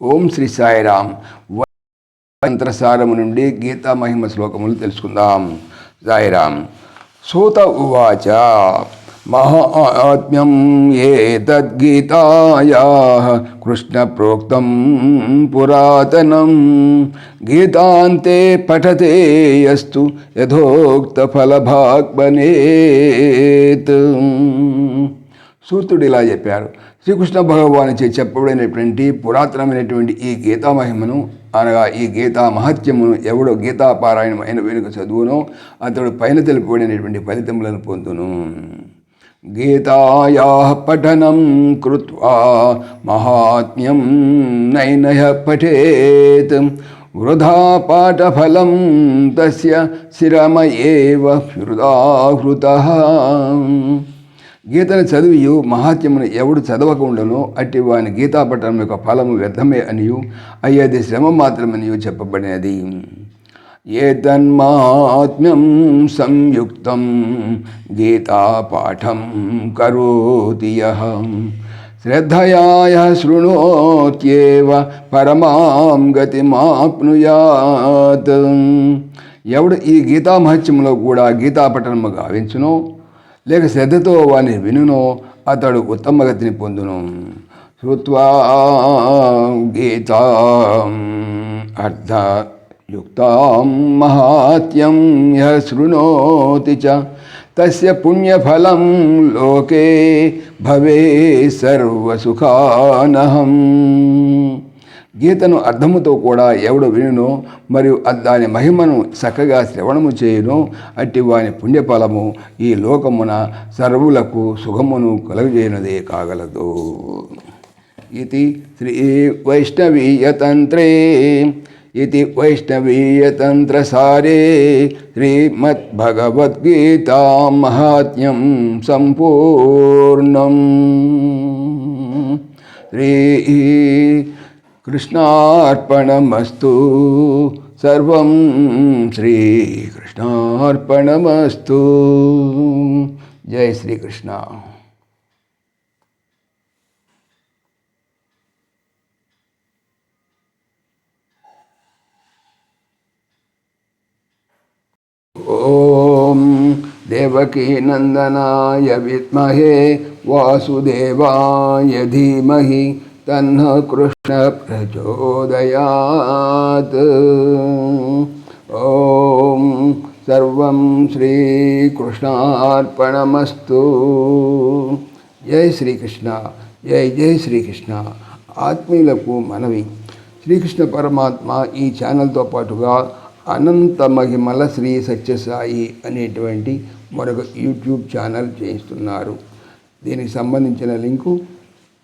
ఓం శ్రీ సాయిరామ్. మంత్రసారము నుండి గీతా మహిమ శ్లోకములు తెలుసుకుందాం. సాయిరామ్. సూత ఉవాచ మహాత్మ్యం ఏతద్గీతాయా కృష్ణ ప్రోక్తం పురాతనం. గీతాంతే పఠతేయస్తు యథోక్త ఫలభాగ్మనేత్ సూతుడు ఇలా చెప్పారు. శ్రీకృష్ణ భగవానిచే చెప్పబడినటువంటి పురాతనమైనటువంటి ఈ గీతా మహిమను అనగా ఈ గీతా మహత్యమును ఎవడో గీతా పారాయణం అయిన వెనుక చదువునో అతడు పైన తెలుపబడినటువంటి ఫలితములను పొందును. గీతాయా పఠనం కృత్వా మహాత్మ్యం నైనయ పఠేత్. వృధా పాఠఫలం తస్య శిరమ ఏవ హృదాహృత. గీతను చదివి మహాత్యమును ఎవడు చదవకుండానో అట్టి వాని గీతాపట్టణం యొక్క ఫలము వ్యర్థమే అనియు అయ్యేది శ్రమ మాత్రమనియు చెప్పబడినది. ఏతన్మాత్మ్యం సంయుక్తం గీతాపాఠం కరోతి యః శ్రద్ధయాయ శృణోత్యేవ పరమాం గతిమాప్నుయాత్ ఎవడు ఈ గీతామహత్యంలో కూడా గీతాపఠనము గావించునో లేక శ్రద్ధతో వాని వినునో అతడు ఉత్తమ గతిని పొందును. శ్రుత్వా గీత అర్ధయుక్తాం మహాత్యం యః శృణోతి చ. తస్య పుణ్యఫలం లోకే భవే సర్వసుఖానహం. గీతను అర్థముతో కూడా ఎవడు వినునో మరియు దాని మహిమను చక్కగా శ్రవణము చేయును అట్టి వాని పుణ్యఫలము ఈ లోకమున సర్వులకు సుఖమును కలుగజేయనదే కాగలదు. ఇది శ్రీ వైష్ణవీయతంత్రే ఇది వైష్ణవీయతంత్రసారే శ్రీమద్భగవద్గీతా మహాత్మ్యం సంపూర్ణం. శ్రీ कृष्णार्पणमस्तु। सर्वं श्रीकृष्णार्पणमस्तु। जय श्री कृष्णा ॐ देवकीनन्दनाय विद्महे वासुदेवाय धीमहि కృష్ణ ప్రచోదయాత్ ఓం సర్వం శ్రీకృష్ణార్పణమస్తు జై శ్రీకృష్ణ జై జై శ్రీకృష్ణ ఆత్మీయులకు మనవి. శ్రీకృష్ణ పరమాత్మ ఈ ఛానల్తో పాటుగా అనంత మహిమల శ్రీ సత్యసాయి అనేటువంటి మరొక యూట్యూబ్ ఛానల్ చేయిస్తున్నారు. దీనికి సంబంధించిన లింకు